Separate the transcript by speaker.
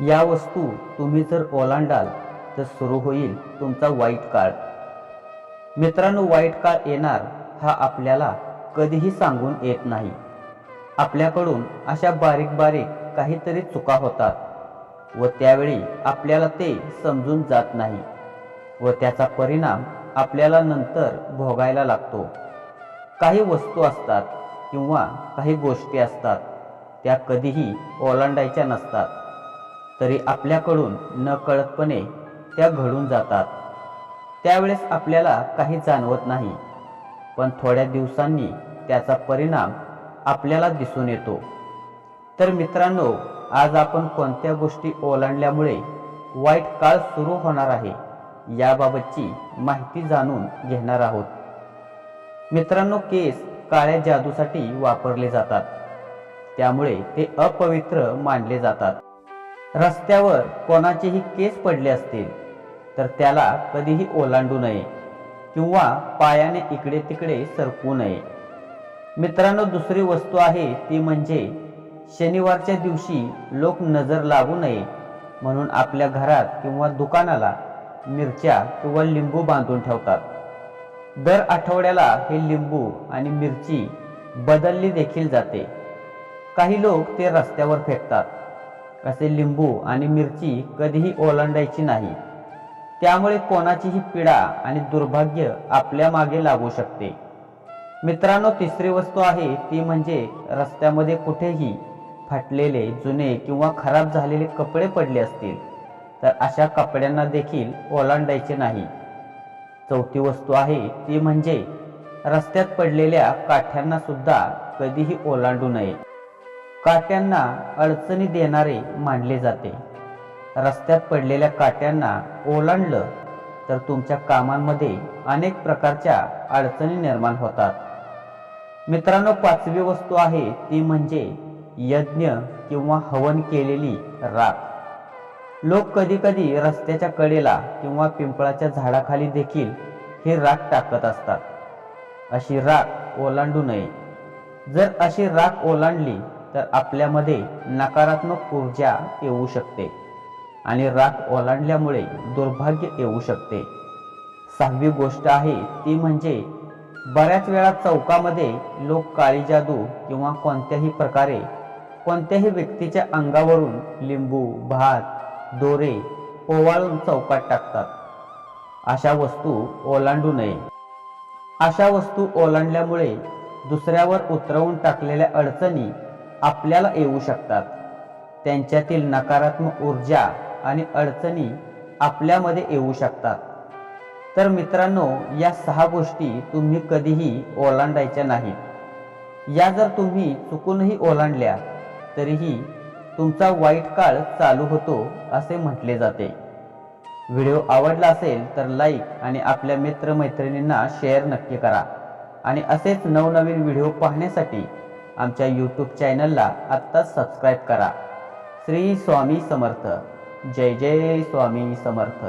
Speaker 1: या वस्तू तुम्ही जर ओलांडाल तर सुरू होईल तुमचा वाईट काळ. मित्रांनो वाईट काळ येणार हा आपल्याला कधीही सांगून येत नाही. आपल्याकडून अशा बारीक बारीक काहीतरी चुका होतात व त्यावेळी आपल्याला ते समजून जात नाही व त्याचा परिणाम आपल्याला नंतर भोगायला लागतो. काही वस्तू असतात किंवा काही गोष्टी असतात त्या कधीही ओलांडायच्या नसतात. तरी आपल्याकडून न कळतपणे त्या घडून जातात. त्यावेळेस आपल्याला काही जाणवत नाही पण थोड्या दिवसांनी त्याचा परिणाम आपल्याला दिसून येतो. तर मित्रांनो आज आपण कोणत्या गोष्टी ओलांडल्यामुळे वाईट काळ सुरू होणार आहे याबाबतची माहिती जाणून घेणार आहोत. मित्रांनो केस काळ्या जादूसाठी वापरले जातात. त्यामुळे ते अपवित्र मानले जातात. रस्त्यावर कोणाचेही केस पडले असतील तर त्याला कधीही ओलांडू नये किंवा पायाने इकडे तिकडे सरकू नये. मित्रांनो दुसरी वस्तू आहे ती म्हणजे शनिवारच्या दिवशी लोक नजर लागू नये म्हणून आपल्या घरात किंवा दुकानाला मिरच्या किंवा लिंबू बांधून ठेवतात. दर आठवड्याला हे लिंबू आणि मिरची बदलली देखील जाते. काही लोक ते रस्त्यावर फेकतात. असे लिंबू आणि मिरची कधीही ओलांडायची नाही. त्यामुळे कोणाचीही पीडा आणि दुर्भाग्य आपल्या मागे लागू शकते. मित्रांनो तिसरी वस्तू आहे ती म्हणजे रस्त्यामध्ये कुठेही फाटलेले जुने किंवा खराब झालेले कपडे पडले असतील तर अशा कपड्यांना देखील ओलांडायचे नाही. चौथी वस्तू आहे ती म्हणजे रस्त्यात पडलेल्या काठ्यांना सुद्धा कधीही ओलांडू नये. काट्यांना अडचणी देणारे मानले जाते. रस्त्यात पडलेल्या काट्यांना ओलांडलं तर तुमच्या कामांमध्ये अनेक प्रकारच्या अडचणी निर्माण होतात. मित्रांनो पाचवी वस्तू आहे ती म्हणजे यज्ञ किंवा हवन केलेली राख. लोक कधी कधी रस्त्याच्या कडेला किंवा पिंपळाच्या झाडाखाली देखील ही राख टाकत असतात. अशी राख ओलांडू नये. जर अशी राख ओलांडली तर आपल्यामध्ये नकारात्मक ऊर्जा येऊ शकते आणि राग ओलांडल्यामुळे दुर्भाग्य येऊ शकते. सहावी गोष्ट आहे ती म्हणजे बऱ्याच वेळा चौकामध्ये लोक काळी जादू किंवा कोणत्याही प्रकारे कोणत्याही व्यक्तीच्या अंगावरून लिंबू भात दोरे ओवाळून चौकात टाकतात. अशा वस्तू ओलांडू नये. अशा वस्तू ओलांडल्यामुळे दुसऱ्यावर उतरवून टाकलेल्या अडचणी आपल्याला येऊ शकतात. त्यांच्यातील नकारात्मक ऊर्जा आणि अडचणी आपल्यामध्ये येऊ शकतात. तर मित्रांनो या सहा गोष्टी तुम्ही कधीही ओलांडायच्या नाहीत या जर तुम्ही चुकूनही ओलांडल्या तरीही तुमचा वाईट काळ चालू होतो असे म्हटले जाते. व्हिडिओ आवडला असेल तर लाईक आणि आपल्या मित्रमैत्रिणींना शेअर नक्की करा. आणि असेच नवनवीन व्हिडिओ पाहण्यासाठी आमच्या यूट्यूब चॅनलला आत्ताच सबस्क्राईब करा. श्री स्वामी समर्थ. जय जय स्वामी समर्थ.